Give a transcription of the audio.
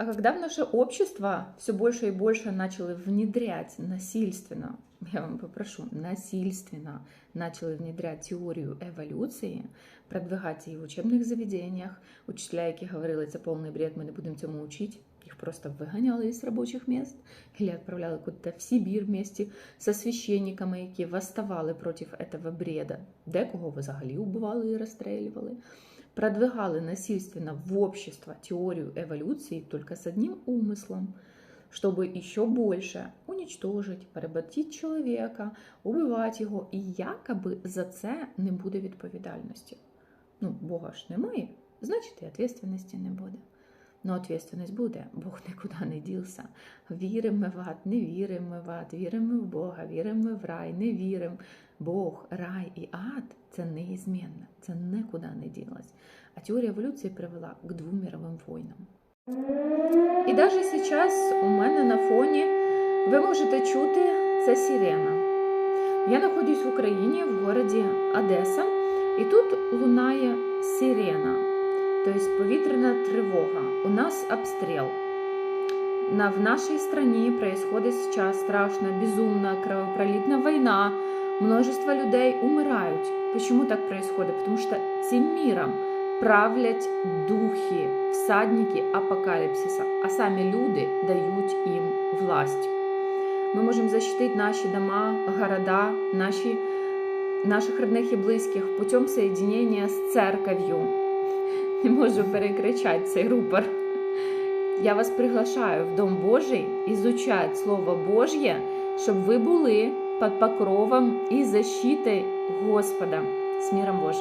А когда в наше общество все больше и больше начали внедрять насильственно, я вам попрошу, насильственно начали внедрять теорию эволюции, продвигать її в учебних заведениях, учителя, які говорили, це повний бред, ми не будемо цьому учити, їх просто виганяли із робочих мест, или відправляли куди в Сибір вместе со священниками, які восставали проти этого бреда. Декого взагалі убивали і розстрілювали продвигали насильственно в общество теорию эволюции только с одним умыслом, чтобы еще больше уничтожить, поработить человека, убивати його, і якоби за це не буде відповідальності. Ну, Бога ж немає, значить і відповідальності не буде. Ну, відповідальність буде, Бог нікуди не дівся. Віримо ми в ад, не віримо ми в ад, віримо ми в Бога, віримо ми в рай, не віримо. Бог, рай і ад це неізмінно, це нікуди не ділось. А теорія еволюції привела к двом мировим войнам. І навіть зараз у мене на фоні ви можете чути це сирена. Я знаходжусь в Україні, в городі Одеса, і тут лунає сирена, тобто повітряна тривога. У нас обстріл. В нашей стране происходит сейчас страшная, безумная, кровопролитная война. Множество людей умирают. Почему так происходит? Потому что цим миром правлять духи, всадники апокаліпсиса, а самі люди дають їм власть. Ми можемо защитити наші дома, города, наші, наших родних і близьких путем соединения з церков'ю. Не можу перекричати цей рупор. Я вас приглашаю в Дом Божий изучать Слово Божье, щоб ви були під покровом и защитой Господа. С миром Божим!